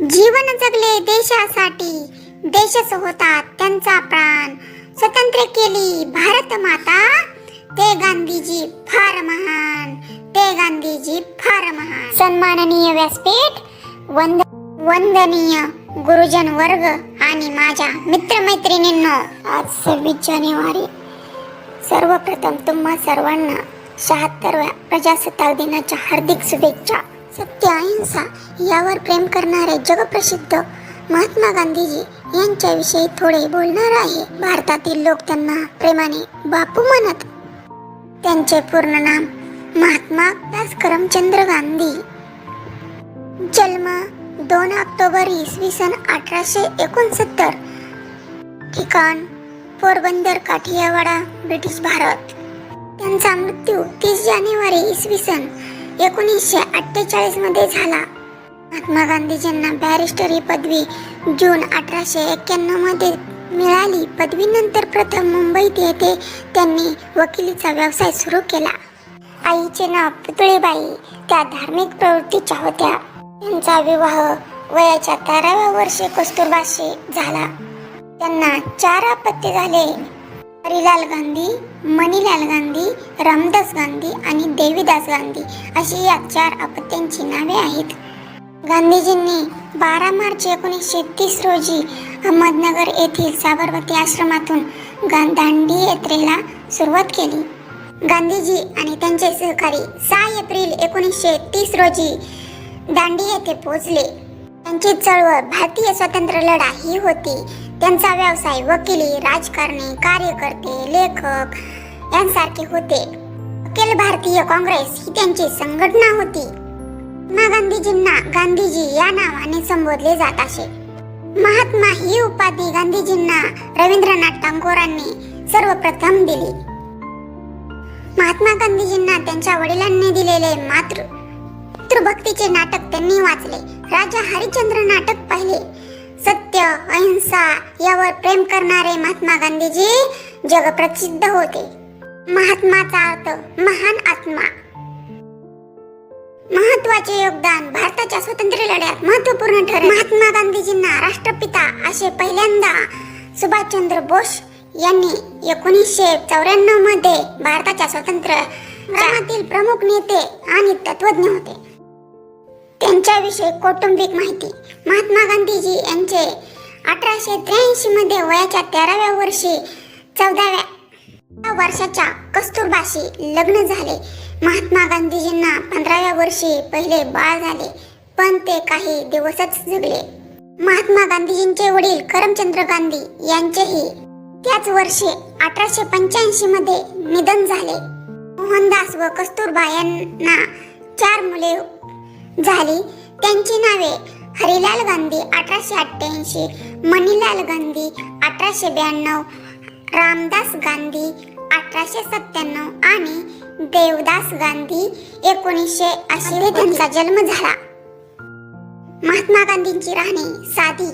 जीवन जगले देशासाठी. देशच होता त्यांचा प्राण. स्वतंत्र केली भारत माता. ते गांधीजी फार महान. ते गांधीजी फार महान. सन्माननीय व्यासपीठ वंद वंदनीय गुरुजन वर्ग आणि माझ्या मित्रमैत्रिणींनो आज सव्वीस जानेवारी. सर्वप्रथम तुम्हा सर्वांना शहात्तरव्या प्रजासत्ताक दिनाच्या हार्दिक शुभेच्छा. सत्य अहिंसा यावर प्रेम करणारे जगप्रसिद्ध महात्मा गांधीजी यांच्याविषयी थोडे बोलणार आहे. भारतातील लोक त्यांना प्रेमाने बापू म्हणत. त्यांचे पूर्ण नाम महात्मा दास करमचंद्र गांधी. जन्म दोन ऑक्टोबर इसवी सन अठराशे एकोणसत्तर. ठिकाण पोरबंदर काठियावाडा ब्रिटिश भारत. त्यांचा मृत्यू तीस जानेवारी इसवी सन एकोणीसशे अठ्ठेचाळीसमध्ये झाला. महात्मा गांधीजींना बॅरिस्टर ही पदवी जून अठराशे एक्क्याण्णवमध्ये मिळाली. पदवीनंतर प्रथम मुंबईत येथे त्यांनी वकिलीचा व्यवसाय सुरू केला. आईचे नाव पुतळीबाई त्या धार्मिक प्रवृत्तीच्या होत्या. त्यांचा विवाह वयाच्या तेराव्या वर्षी कस्तुरबाशी झाला. त्यांना चार अपत्य झाले. हरिलाल गांधी मणिलाल गांधी रामदास गांधी आणि देवीदास गांधी अशी या चार अपत्यांची नावे आहेत. गांधीजींनी बारा मार्च एकोणीसशे तीस रोजी अहमदनगर येथील साबरमती आश्रमातून गा- दांडी यात्रेला सुरुवात केली. गांधीजी आणि त्यांचे सहकारी सहा एप्रिल एकोणीसशे तीस रोजी दांडी येथे पोहोचले. त्यांची चळवळ भारतीय स्वातंत्र्य लढा ही होती. त्यांचा व्यवसाय वकिली राजकारणी कार्यकर्ते लेखक यांसारखे होते. अखिल भारतीय काँग्रेस ही त्यांची संघटना होती. महात्मा गांधीजींना गांधीजी या नावाने संबोधले जात असे. महात्मा ही उपाधी गांधीजींना रवींद्रनाथ टागोरांनी सर्वप्रथम दिली. महात्मा गांधीजींना त्यांच्या वडिलांनी दिलेले मातृ मातृभक्तीचे नाटक त्यांनी वाचले. राजा हरिश्चंद्र नाटक पाहिले. अहिंसा प्रेम करणारे महात्मा गांधीजी जगप्रसिद्ध होते. महात्माचा अर्थ महान आत्मा. महत्त्वाचे योगदान भारताच्या स्वातंत्र्य लढ्यात महत्त्वपूर्ण ठरले. महात्मा गांधीजींना राष्ट्रपिता असे पहिल्यांदा सुभाषचंद्र बोस यांनी एकोणीसशे चौऱ्याण्णवमध्ये भारताच्या स्वातंत्र्य लढ्यातील प्रमुख नेते आणि तत्वज्ञ होते. त्यांच्याविषयी कौटुंबिक माहिती. महात्मा गांधीजी यांचे अठराशे त्र्याऐंशी मध्ये वयाच्या तेराव्या वर्षी चौदाव्या वर्षाच्या कस्तुरबाशी लग्न झाले. महात्मा गांधीजींना पंधराव्या वर्षी पहिले बाळ झाले पण ते काही दिवसच जगले. महात्मा गांधीजींचे वडील करमचंद्र गांधी यांचेही त्याच वर्षी अठराशे पंच्याऐंशी मध्ये निधन झाले. मोहनदास व कस्तुरबा यांना चार मुले झाली. त्यांची नावे हरिलाल गांधी अठराशे अठ्ठ्याऐंशी मणिलाल गांधी अठराशे ब्याण्णव रामदास गांधी अठराशे सत्त्याण्णव आणि देवदास गांधी एकोणीसशे अशी त्यांचा जन्म झाला. महात्मा गांधींची राहणी साधी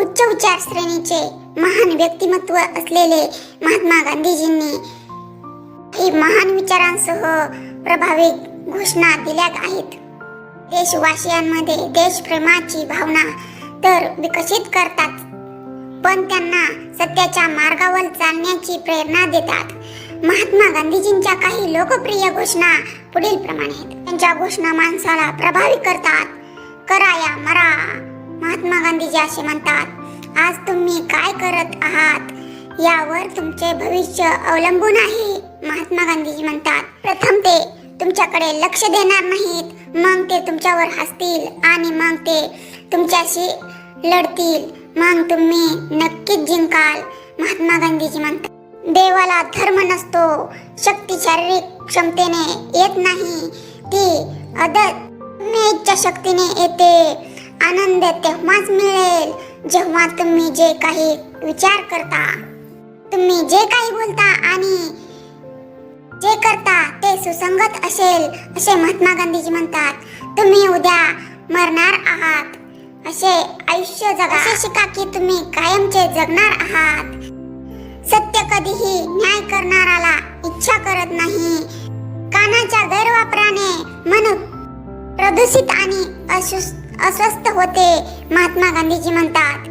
उच्च विचार श्रेणीचे महान व्यक्तिमत्व असलेले महात्मा गांधीजींनी ही महान विचारांसह प्रभावी घोषणा दिल्या आहेत. देशवासियांमध्ये देशप्रेमाची भावना तर विकसित करतात. पण त्यांना सत्याच्या मार्गावर चालण्याची प्रेरणा देतात. महात्मा गांधीजींच्या काही लोकप्रिय घोषणा पुढील प्रमाणे आहेत. त्यांच्या घोषणा माणसाला प्रभावी करतात. करा या मरा महात्मा गांधीजी असे म्हणतात. आज तुम्ही काय करत आहात? यावर तुमचे भविष्य अवलंबून आहे महात्मा गांधीजी म्हणतात. प्रथम ते तुमच्याकडे लक्ष देणार नाहीत. मग ते तुमच्यावर हसतील आणि मग ते तुमच्याशी लढतील. मग तुम्ही नक्कीच जिंकाल महात्मा गांधीजी म्हणतात. देवाला धर्म नसतो शक्ती शारीरिक क्षमतेने येत नाही ती अदत इच्छा शक्तीने येते. आनंद तेव्हाच मिळेल जेव्हा तुम्ही जे काही विचार करता. तुम्ही जे काही बोलता आणि जे करता ते सुसंगत असेल असे महात्मा गांधीजी म्हणतात. तुम्ही उद्या मरणार आहात. असे आयुष्य जगा. असे शिका की तुम्ही कायमचे जगणार आहात. सत्य कधीही न्याय करणाराला इच्छा करत नाही. कानाच्या गैरवापराने मन प्रदूषित आणि अस्वस्थ होते महात्मा गांधीजी म्हणतात.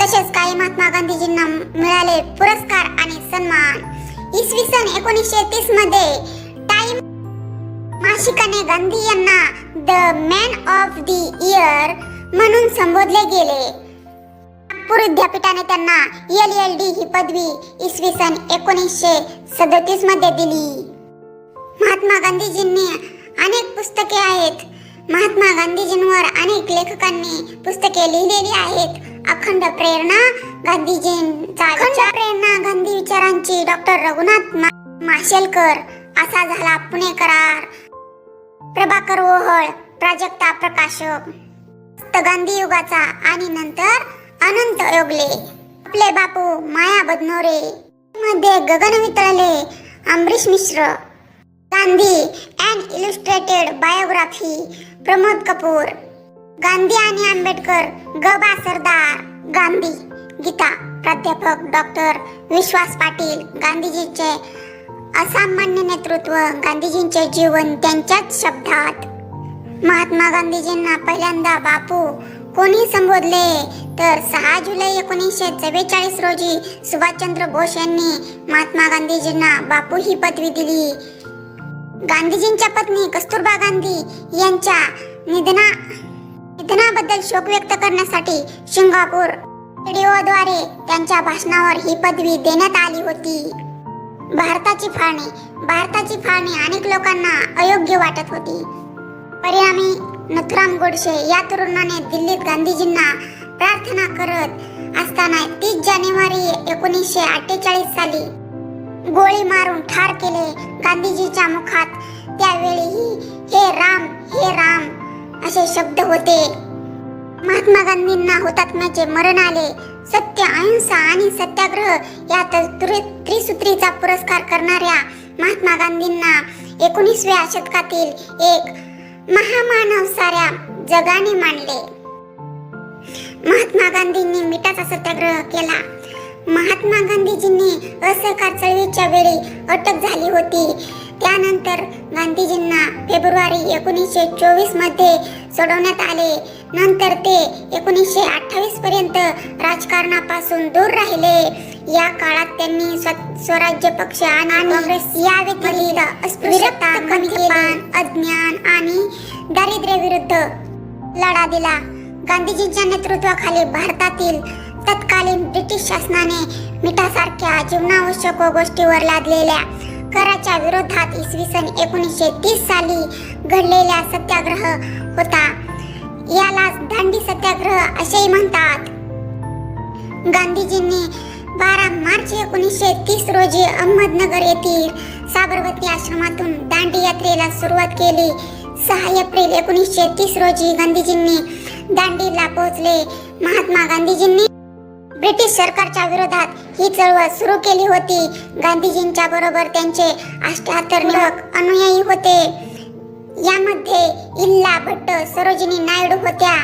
तसेच काही महात्मा गांधीजींना मिळाले पुरस्कार आणि सन्मान. इसवी सन एकोणीसशे तीसमध्ये टाइम मासिकाने गांधी यांना the man of the year म्हणून संबोधले गेले. नागपूर विद्यापीठाने त्यांना एल एल डी ही पदवी इसवी सन एकोणीसशे सदतीसमध्ये दिली. महात्मा गांधीजींनी अनेक पुस्तके आहेत. महात्मा गांधीजींवर अनेक लेखकांनी पुस्तके लिहिलेली आहेत. अखंड प्रेरणा गांधीजींचा अखंड प्रेरणा गांधी विचारांची डॉक्टर रघुनाथ मा- माशेलकर. असा झाला पुणे करार प्रभाकर ओहळ प्राजक्ता प्रकाशक. गांधी युगाचा आणि नंतर अनंत योगले. आपले बापू माया बदनोरे. मध्ये Gagan Vitalale Amrish Mishra. Gandhi and illustrated biography Pramod Kapoor. Gandhi आणि आंबेडकर ग. बा सरदार गांधी गीता प्राध्यापक डॉक्टर विश्वास पाटील गांधीजींचे असामान्य नेतृत्व गांधीजींचे जीवन त्यांच्याच शब्दात. महात्मा गांधीजींना पहिल्यांदा बापू कोणी संबोधले? तर सहा जुलै एकोणीसशे चव्वेचाळीस रोजी सुभाषचंद्र बोस यांनी महात्मा गांधीजींना बापू ही पदवी दिली. गांधीजींच्या पत्नी कस्तुरबा गांधी यांच्या निधना निधनाबद्दल शोक व्यक्त करण्यासाठी सिंगापूर रेडिओद्वारे त्यांच्या भाषणावर ही पदवी देण्यात आली होती. भारताची फाळणी भारताची फाळणी अनेक लोकांना अयोग्य वाटत होती. परिणामी नथुराम गोडसे या तरुणाने दिल्लीत गांधीजींना प्रार्थना करत असताना तीस जानेवारी एकोणीसशे अठ्ठेचाळीस साली गोळी मारून ठार केले गांधीजीच्या मुखात. त्यावेळीही हे राम हे राम असे शब्द होते. महात्मा गांधींना हुतात्म्याचे मरण आले. सत्य अहिंसा आणि सत्याग्रह या त्रिसूत्रीचा पुरस्कार करणाऱ्या महात्मा गांधींना एकोणीसव्या शतकातील एक महामानव साऱ्या जगाने मानले. महात्मा गांधींनी मिठाचा सत्याग्रह केला. महात्मा गांधीजींनी असहकार चळवळीच्या वेळी अटक झाली होती. त्यानंतर गांधीजींना फेब्रुवारी एकोणीसशे चोवीसमध्ये सोडवण्यात आले. नंतर ते एकोणीसशे अठ्ठावीस पर्यंत राजकारणापासून दूर राहिले. या काळात त्यांनी स्व- स्वराज्य पक्ष आणि काँग्रेस या व्यतिरिक्त अस्पृश्यता मद्यपान अज्ञान आणि दारिद्र्य विरुद्ध लढा दिला. गांधीजींच्या नेतृत्वाखाली भारतातील तत्कालीन ब्रिटिश शासनाने मिठासारख्या जीवनावश्यक गोष्टीवर लादलेल्या कराच्या विरोधात इसवी सन एकोणीसशे तीस साली घडलेला सत्याग्रह होता. यालाच दांडी सत्याग्रह असेही म्हणतात. गांधीजींनी बारा मार्च एकोणीसशे तीस रोजी अहमदनगर येथील साबरमती आश्रमातून दांडी यात्रेला सुरुवात केली. सहा एप्रिल एकोणीसशे तीस रोजी गांधीजींनी दांडीला पोहोचले. महात्मा गांधीजींनी ब्रिटिश सरकारच्या विरोधात ही चळवळ सुरू केली होती. गांधीजींच्या बरोबर त्यांचे अष्ट्याहत्तर अनुयायी होते. यामध्ये इल्ला भट्ट सरोजिनी नायडू होत्या.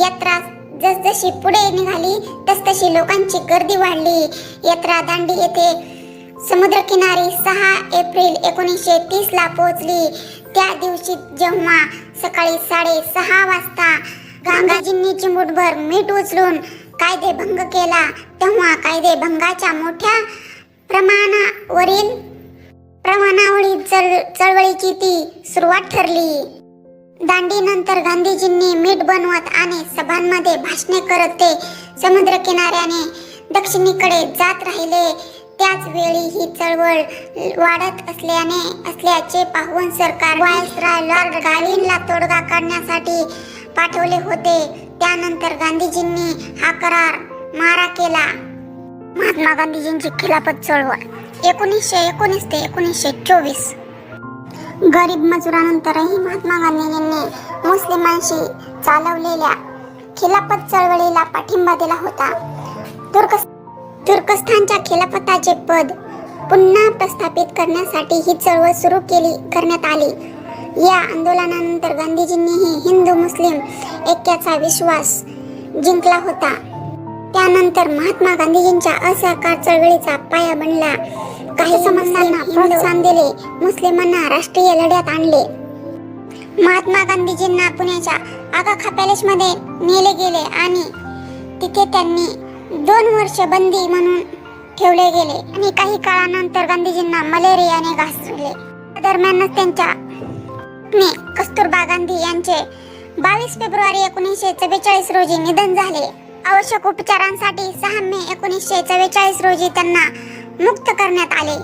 यात्रा जसजशी पुढे निघाली तसतशी लोकांची गर्दी वाढली. यात्रा दांडी येथे समुद्रकिनारी सहा एप्रिल एकोणीसशे तीसला पोहोचली. त्या दिवशी जेव्हा सकाळी साडेसहा वाजता गांधीजींनी चिमुटभर मीठ उचलून कायदेभंग केला तेव्हा कायदेभंगाच्या मोठ्या प्रमाणावरील प्रमाणावरील चळ चळवळीची ती सुरुवात ठरली. दांडीनंतर गांधीजींनी मीठ बनवत आणि सभांमध्ये भाषणे करत ते समुद्र किनाऱ्याने दक्षिणेकडे जात राहिले. त्याच वेळी ही चळवळ वाढत असल्याने असल्याचे पाहून सरकार व्हायसराय लॉर्ड गालिनला तोडगा काढण्यासाठी पाठवले होते. त्यानंतर गांधीजींनी हा करार मारा केला. महात्मा गांधीजींची खिलाफत चळवळ. एकोणीसशे एकोणीस ते एकोणीसशे चोवीस. गरीब मजुरानंतरही महात्मा गांधीजींनी मुस्लिमांशी चालवलेल्या खिलाफत चळवळीला पाठिंबा दिला होता. तुर्क तुर्कस्थानच्या खिलाफताचे पद पुन्हा प्रस्थापित करण्यासाठी ही चळवळ सुरू केली करण्यात आली. या आंदोलनानंतर गांधीजींनीही हिंदू मुस्लिम ऐक्याचा विश्वास जिंकला होता. त्यानंतर महात्मा गांधीजींच्या असहकार चळवळीचा पाया बनला. काही समस्यांना प्रोत्साहन दिले मुस्लिमांना राष्ट्रीय लढ्यात आणले. महात्मा गांधीजींना पुण्याच्या आगा पॅलेस मध्ये नेले गेले आणि तिथे त्यांनी दोन वर्ष बंदी म्हणून ठेवले गेले. आणि काही काळानंतर गांधीजींना मलेरियाने घासले. दरम्यानच त्यांच्या ने कस्तुरबा गांधी यांचे बावीस फेब्रुवारी एकोणीसशे चव्वेचाळीस रोजी निधन झाले. आवश्यक उपचारांसाठी सहा मे एकोणीसशे चव्वेचाळीस रोजी त्यांना मुक्त करण्यात आले.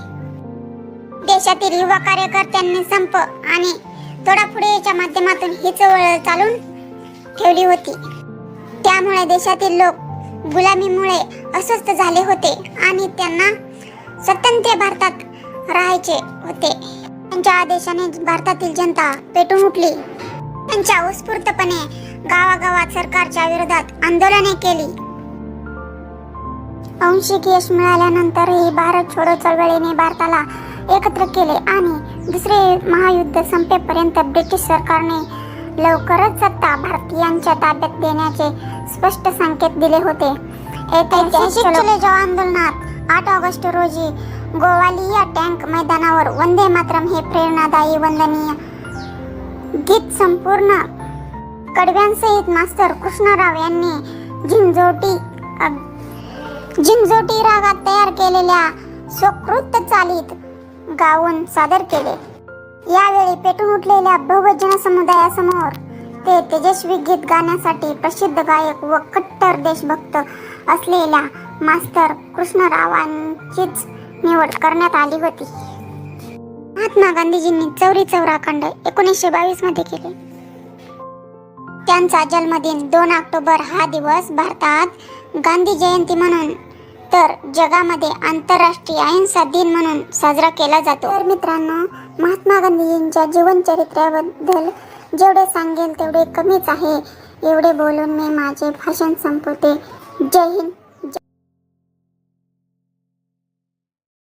देशातील युवा कार्यकर्त्यांनी संप आणि तोडाफोडीच्या माध्यमातून ही चळवळ चालून ठेवली होती. त्यामुळे देशातील लोक गुलामीमुळे अस्वस्थ झाले होते आणि त्यांना स्वतंत्र भारतात राहायचे होते. त्यांच्या आदेशाने भारतातील जनता पेटून उठली. त्यांच्या उत्स्फूर्तपणे गावागावात सरकारच्या विरोधात आंदोलने केली. आंशिक यश मिळाल्यानंतरही भारत छोडो चळवळीने भारताला एकत्र केले आणि दुसरे महायुद्ध संपेपर्यंत ब्रिटिश सरकारने लवकरच सत्ता भारतीयांच्या ताब्यात देण्याचे स्पष्ट संकेत दिले होते. ऐतिहासिक आंदोलनात आठ ऑगस्ट रोजी गोवालिया टँक मैदानावर वंदे मातरम हे प्रेरणादायी वंदनीय गीत संपूर्ण. कडव्यांसहित मास्तर कृष्णराव यांनी झिंजोटी झिंझोटी झिंजोटी रागात तयार केलेल्या स्वकृत चालीत गाऊन सादर केले. यावेळी पेटून उठलेल्या बहुजन समुदायासमोर ते तेजस्वी गीत गाण्यासाठी प्रसिद्ध गायक व कट्टर देशभक्त असलेल्या मास्तर कृष्णरावांचीच निवड करण्यात आली होती. महात्मा गांधीजींनी चौरी चौराखंड एकोणीसशे बावीसमध्ये केले. त्यांचा जन्मदिन दोन ऑक्टोबर हा दिवस भारतात गांधी जयंती म्हणून तर जगामध्ये आंतरराष्ट्रीय अहिंसा दिन म्हणून साजरा केला जातो. तर मित्रांनो महात्मा गांधीजींच्या जीवनचरित्राबद्दल जेवढे सांगेल तेवढे कमीच आहे. एवढे बोलून मी माझे भाषण संपवते. जय हिंद.